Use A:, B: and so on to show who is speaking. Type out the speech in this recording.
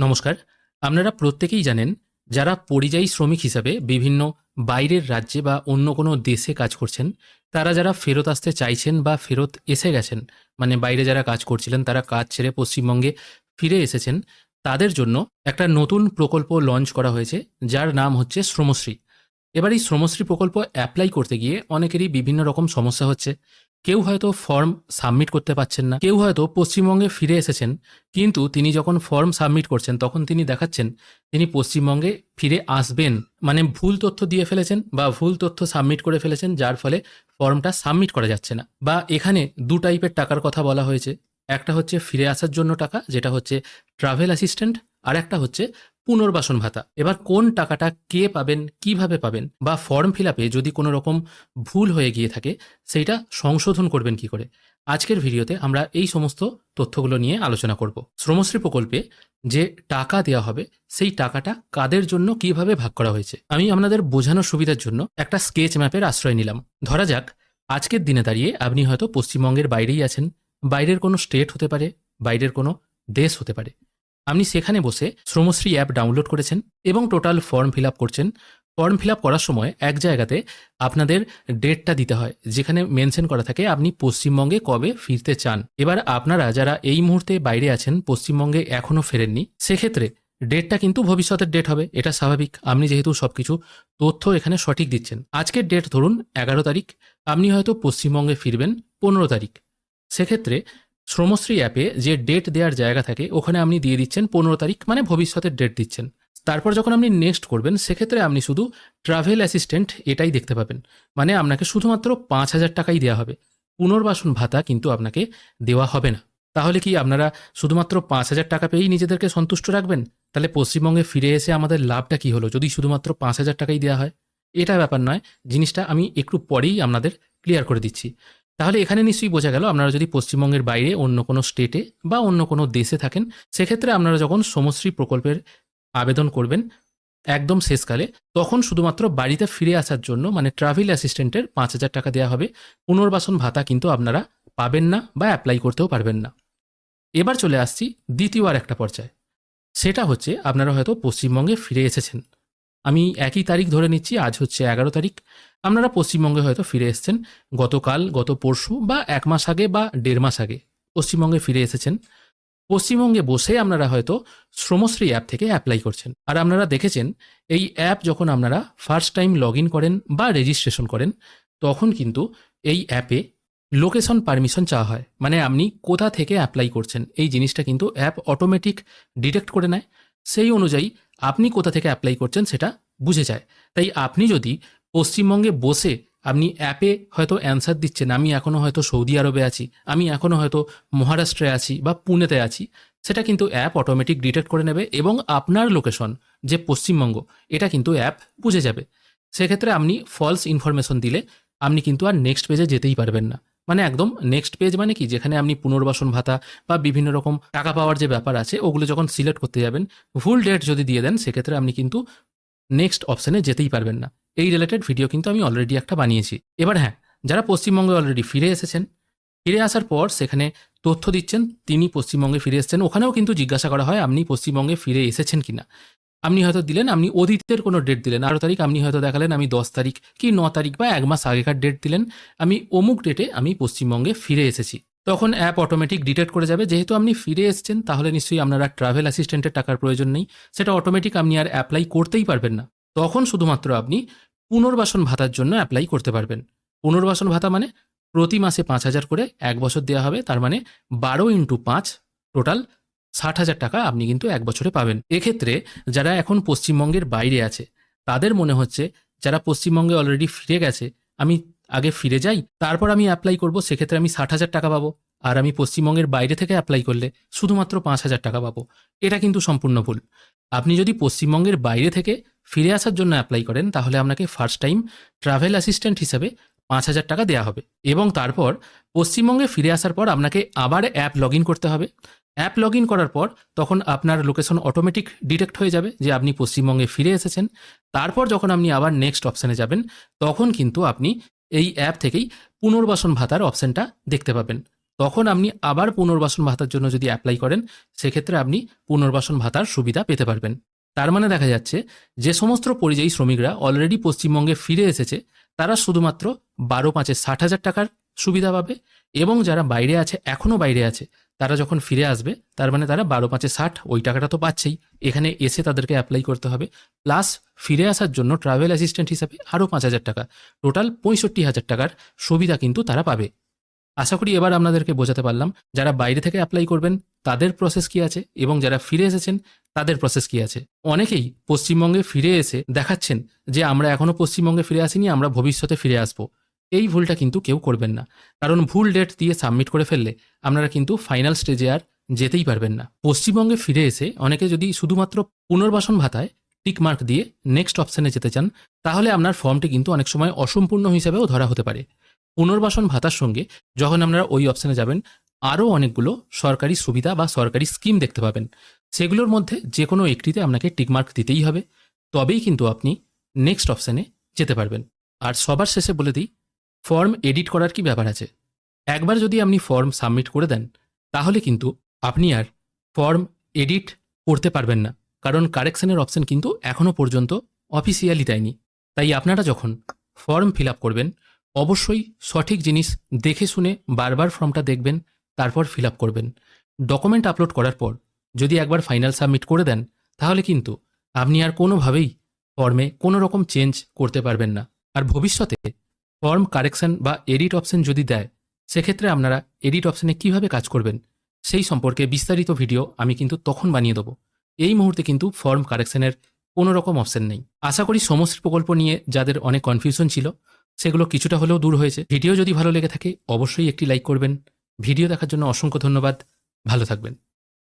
A: নমস্কার। আপনারা প্রত্যেকেই জানেন, যারা পরিযায়ী শ্রমিক হিসাবে বিভিন্ন বাইরের রাজ্যে বা অন্য কোনো দেশে কাজ করছেন, তারা যারা ফেরত আসতে চাইছেন বা ফেরত এসে গেছেন মানে বাইরে যারা কাজ করছিলেন, তারা কাজ ছেড়ে পশ্চিমবঙ্গে ফিরে এসেছেন, তাদের জন্য একটা নতুন প্রকল্প লঞ্চ করা হয়েছে, যার নাম হচ্ছে শ্রমশ্রী। এবার এই শ্রমশ্রী প্রকল্প অ্যাপ্লাই করতে গিয়ে অনেকেরই বিভিন্ন রকম সমস্যা হচ্ছে। কেউ হয়তো ফর্ম সাবমিট করতে পারছেন না, কেউ হয়তো পশ্চিমবঙ্গে ফিরে এসেছেন, কিন্তু তিনি যখন ফর্ম সাবমিট করছেন, তখন তিনি দেখাচ্ছেন তিনি পশ্চিমবঙ্গে ফিরে আসবেন। মানে ভুল তথ্য দিয়ে ফেলেছেন বা ভুল তথ্য সাবমিট করে ফেলেছেন, যার ফলে ফর্মটা সাবমিট করা যাচ্ছে না। বা এখানে দু টাইপের টাকার কথা বলা হয়েছে, একটা হচ্ছে ফিরে আসার জন্য টাকা, যেটা হচ্ছে ট্রাভেল অ্যাসিস্ট্যান্ট আর একটা হচ্ছে পুনর্বাসন ভাতা। এবার কোন টাকাটা কে পাবেন, কীভাবে পাবেন বা ফর্ম ফিল আপে যদি কোনো রকম ভুল হয়ে গিয়ে থাকে, সেইটা সংশোধন করবেন কি করে? আজকের ভিডিওতে আমরা এই সমস্ত তথ্যগুলো নিয়ে আলোচনা করব। শ্রমশ্রী প্রকল্পে যে টাকা দেওয়া হবে, সেই টাকাটা কাদের জন্য কীভাবে ভাগ করা হয়েছে? আমি আপনাদের বোঝানোর সুবিধার জন্য একটা স্কেচ ম্যাপের আশ্রয় নিলাম। ধরা যাক, আজকের দিনে দাঁড়িয়ে আপনি হয়তো পশ্চিমবঙ্গের বাইরেই আছেন, বাইরের কোনো স্টেট হতে পারে, বাইরের কোনো দেশ হতে পারে। আপনি সেখানে বসে শ্রমশ্রী অ্যাপ ডাউনলোড করেছেন এবং টোটাল ফর্ম ফিল করছেন। ফর্ম ফিল করার সময় এক জায়গাতে আপনাদের ডেটটা দিতে হয়, যেখানে মেনশন করা থাকে আপনি পশ্চিমবঙ্গে কবে ফিরতে চান। এবার আপনারা যারা এই মুহূর্তে বাইরে আছেন, পশ্চিমবঙ্গে এখনও ফেরেননি, সেক্ষেত্রে ডেটটা কিন্তু ভবিষ্যতের ডেট হবে, এটা স্বাভাবিক। আপনি যেহেতু সব কিছু তথ্য এখানে সঠিক দিচ্ছেন। আজকের ডেট ধরুন এগারো তারিখ, আপনি হয়তো পশ্চিমবঙ্গে ফিরবেন পনেরো তারিখ। সেক্ষেত্রে শ্রমশ্রী অ্যাপে যে ডেট দেওয়ার জায়গা থাকে, ওখানে আপনি দিয়ে দিচ্ছেন পনেরো তারিখ মানে ভবিষ্যতের ডেট দিচ্ছেন। তারপর যখন আপনি নেক্সট করবেন, সেক্ষেত্রে আপনি শুধু ট্রাভেল অ্যাসিস্ট্যান্ট এটাই দেখতে পাবেন। মানে আপনাকে শুধুমাত্র পাঁচ হাজার টাকাই দেওয়া হবে। পুনর্বাসন ভাতা কিন্তু আপনাকে দেওয়া হবে না। তাহলে কি আপনারা শুধুমাত্র পাঁচ হাজার টাকা পেয়েই নিজেদেরকে সন্তুষ্ট রাখবেন? তাহলে পশ্চিমবঙ্গে ফিরে এসে আমাদের লাভটা কি হলো, যদি শুধুমাত্র পাঁচ হাজার টাকাই দেওয়া হয়? এটা ব্যাপার নয়, জিনিসটা আমি একটু পরেই আপনাদের ক্লিয়ার করে দিচ্ছি। তাহলে এখানে নিশ্চয়ই বোঝা গেল আপনারা যদি পশ্চিমবঙ্গের বাইরে অন্য কোনো স্টেটে বা অন্য কোনো দেশে থাকেন, সেক্ষেত্রে আপনারা যখন সমশ্রী প্রকল্পের আবেদন করবেন একদম শেষকালে, তখন শুধুমাত্র বাড়িতে ফিরে আসার জন্য মানে ট্রাভেল অ্যাসিস্ট্যান্টের পাঁচ হাজার টাকা দেওয়া হবে। পুনর্বাসন ভাতা কিন্তু আপনারা পাবেন না বা অ্যাপ্লাই করতেও পারবেন না। এবার চলে আসছি দ্বিতীয় আর একটা পর্যায়ে। সেটা হচ্ছে আপনারা হয়তো পশ্চিমবঙ্গে ফিরে এসেছেন। আমি একই তারিখ ধরে নিচ্ছি, আজ হচ্ছে এগারো তারিখ। আপনারা পশ্চিমবঙ্গে হয়তো ফিরে এসেছেন, গতকাল, গত পরশু বা এক মাস আগে বা দেড় মাস আগে পশ্চিমবঙ্গে ফিরে এসেছেন। পশ্চিমবঙ্গে বসে আপনারা হয়তো শ্রমশ্রী অ্যাপ থেকে অ্যাপ্লাই করছেন। আর আপনারা দেখেছেন, এই অ্যাপ যখন আপনারা ফার্স্ট টাইম লগ ইন করেন বা রেজিস্ট্রেশন করেন, তখন কিন্তু এই অ্যাপে লোকেশন পারমিশন চাওয়া হয়। মানে আপনি কোথা থেকে অ্যাপ্লাই করছেন, এই জিনিসটা কিন্তু অ্যাপ অটোমেটিক ডিটেক্ট করে নেয়। সেই অনুযায়ী আপনি কোথা থেকে অ্যাপ্লাই করছেন সেটা বুঝে যায়। তাই আপনি যদি পশ্চিমবঙ্গে বসে আপনি অ্যাপে হয়তো অ্যান্সার দিচ্ছেন, আমি এখনও হয়তো সৌদি আরবে আছি, আমি এখনও হয়তো মহারাষ্ট্রে আছি বা পুনেতে আছি, সেটা কিন্তু অ্যাপ অটোমেটিক ডিটেক্ট করে নেবে এবং আপনার লোকেশন যে পশ্চিমবঙ্গ, এটা কিন্তু অ্যাপ বুঝে যাবে। সেক্ষেত্রে আপনি ফলস ইনফরমেশন দিলে আপনি কিন্তু আর নেক্সট পেজে যেতেই পারবেন না। মানে একদম নেক্সট পেজ মানে কি? যেখানে আপনি পুনর্বাসন ভাতা বা বিভিন্ন রকম টাকা পাওয়ার যে ব্যাপার আছে, ওগুলো যখন সিলেক্ট করতে যাবেন ভুল ডেট যদি দিয়ে দেন, সেক্ষেত্রে আপনি কিন্তু নেক্সট অপশানে যেতেই পারবেন না। এই রিলেটেড ভিডিও কিন্তু আমি অলরেডি একটা বানিয়েছি। এবার হ্যাঁ যারা পশ্চিমবঙ্গে অলরেডি ফিরে এসেছেন, ফিরে আসার পর সেখানে তথ্য দিচ্ছেন, তিনি পশ্চিমবঙ্গে ফিরে এসেছেন, ওখানেও কিন্তু জিজ্ঞাসা করা হয়, আপনি পশ্চিমবঙ্গে ফিরে এসেছেন কিনা? আপনি হয়তো দিলেন, আপনি অতীতের কোনো ডেট দিলেন। আরও তারিখ আপনি হয়তো দেখালেন, আমি দশ তারিখ কি ন তারিখ বা এক মাস আগেকার ডেট দিলেন। আমি অমুক ডেটে আমি পশ্চিমবঙ্গে ফিরে এসেছি। তখন অ্যাপ অটোমেটিক ডিটেক্ট করে যাবে, যেহেতু আপনি ফিরে এসেছেন, তাহলে নিশ্চয়ই আপনার আর ট্রাভেল অ্যাসিস্ট্যান্টের টাকার প্রয়োজন নেই। সেটা অটোমেটিক আপনি আর অ্যাপ্লাই করতেই পারবেন না। তখন শুধুমাত্র আপনি পুনর্বাসন ভাতার জন্য অ্যাপ্লাই করতে পারবেন। পুনর্বাসন ভাতা মানে প্রতি মাসে পাঁচ হাজার করে এক বছর দেওয়া হবে, তার মানে বারো ইন্টু পাঁচ টোটাল ষাট হাজার টাকা আপনি কিন্তু এক বছরে পাবেন। এক্ষেত্রে যারা এখন পশ্চিমবঙ্গের বাইরে আছে, তাদের মনে হচ্ছে যারা পশ্চিমবঙ্গে অলরেডি ফিরে গেছে, আমি আগে ফিরে যাই, তারপর আমি অ্যাপ্লাই করব, সেক্ষেত্রে আমি ষাট হাজার টাকা পাবো। আর আমি পশ্চিমবঙ্গের বাইরে থেকে অ্যাপ্লাই করলে শুধুমাত্র পাঁচ হাজার টাকা পাবো। এটা কিন্তু সম্পূর্ণ ভুল। আপনি যদি পশ্চিমবঙ্গের বাইরে থেকে ফিরে আসার জন্য অ্যাপ্লাই করেন, তাহলে আপনাকে ফার্স্ট টাইম ট্রাভেল অ্যাসিস্ট্যান্ট হিসেবে পাঁচ হাজার টাকা দেওয়া হবে। এবং তারপর পশ্চিমবঙ্গে ফিরে আসার পর আপনাকে আবার অ্যাপ লগ করতে হবে। অ্যাপ লগ করার পর তখন আপনার লোকেশন অটোমেটিক ডিটেক্ট হয়ে যাবে যে আপনি পশ্চিমবঙ্গে ফিরে এসেছেন। তারপর যখন আপনি আবার নেক্সট অপশানে যাবেন, তখন কিন্তু আপনি এই অ্যাপ থেকেই পুনর্বাসন ভাতার অপশানটা দেখতে পাবেন। তখন আপনি আবার পুনর্বাসন ভাতার জন্য যদি অ্যাপ্লাই করেন, সেক্ষেত্রে আপনি পুনর্বাসন ভাতার সুবিধা পেতে পারবেন। তার মানে দেখা যাচ্ছে, যে সমস্ত পরিযায়ী শ্রমিকরা অলরেডি পশ্চিমবঙ্গে ফিরে এসেছে, তারা শুধুমাত্র বারো, পাঁচে ষাট হাজার টাকার সুবিধা পাবে এবং যারা বাইরে আছে এখনও বাইরে আছে, তারা যখন ফিরে আসবে, তার মানে তারা বারো, পাঁচে ষাট, ওই টাকাটা তো পাচ্ছেই। এখানে এসে তাদেরকে অ্যাপ্লাই করতে হবে। প্লাস ফিরে আসার জন্য ট্রাভেল অ্যাসিস্ট্যান্ট হিসাবে আরও পাঁচ হাজার টাকা। টোটাল পঁয়ষট্টি হাজার টাকার সুবিধা কিন্তু তারা পাবে। আশা করি এবার আপনাদেরকে বোঝাতে পারলাম, যারা বাইরে থেকে অ্যাপ্লাই করবেন, তাদের প্রসেস কি আছে? এবং যারা ফিরে এসেছেন, তাদের প্রসেস কি আছে? অনেকেই পশ্চিমবঙ্গে ফিরে এসে দেখাচ্ছেন যে, আমরা এখনও পশ্চিমবঙ্গে ফিরে আসিনি, আমরা ভবিষ্যতে ফিরে আসব। এই ভুলটা কিন্তু কেউ করবেন না। কারণ ভুল ডেট দিয়ে সাবমিট করে ফেললে আপনারা কিন্তু ফাইনাল স্টেজে আর যেতেই পারবেন না। পশ্চিমবঙ্গে ফিরে এসে অনেকে যদি শুধুমাত্র পুনর্বাসন ভাতায় টিক মার্ক দিয়ে নেক্সট অপশানে যেতে চান, তাহলে আপনার ফর্মটি কিন্তু অনেক সময় অসম্পূর্ণ হিসেবেও ধরা হতে পারে। পুনর্বাসন ভাতার সঙ্গে যখন আপনারা ওই অপশানে যাবেন, আরও অনেকগুলো সরকারি সুবিধা বা সরকারি স্কিম দেখতে পাবেন। সেগুলোর মধ্যে যে কোনো একটিতে আপনাকে টিকমার্ক দিতেই হবে। তবেই কিন্তু আপনি নেক্সট অপশানে যেতে পারবেন। আর সবার শেষে বলে দিই ফর্ম এডিট করার কি ব্যাপার আছে? একবার যদি আপনি ফর্ম সাবমিট করে দেন, তাহলে কিন্তু আপনি আর ফর্ম এডিট করতে পারবেন না, কারণ কারেকশনের অপশন কিন্তু এখনও পর্যন্ত অফিসিয়ালি দেয়নি। তাই আপনারা যখন ফর্ম ফিল করবেন, অবশ্যই সঠিক জিনিস দেখে শুনে বারবার ফর্মটা দেখবেন, তারপর ফিল করবেন। ডকুমেন্ট আপলোড করার পর যদি একবার ফাইনাল সাবমিট করে দেন, তাহলে কিন্তু আপনি আর কোনোভাবেই ফর্মে কোনো রকম চেঞ্জ করতে পারবেন না। আর ভবিষ্যতে ফর্ম কারেকশন বা এডিট অপশন যদি দেয়, সেক্ষেত্রে আপনারা এডিট অপশনে কীভাবে কাজ করবেন, সেই সম্পর্কে বিস্তারিত ভিডিও আমি কিন্তু তখন বানিয়ে দেবো। এই মুহূর্তে কিন্তু ফর্ম কারেকশনের কোনো রকম অপশন নেই। আশা করি সমস্ত প্রকল্প নিয়ে যাদের অনেক কনফিউশন ছিল, সেগুলো কিছুটা হলেও দূর হয়েছে। ভিডিও যদি ভালো লেগে থাকে, অবশ্যই একটি লাইক করবেন। ভিডিও দেখার জন্য অসংখ্য ধন্যবাদ। ভালো থাকবেন।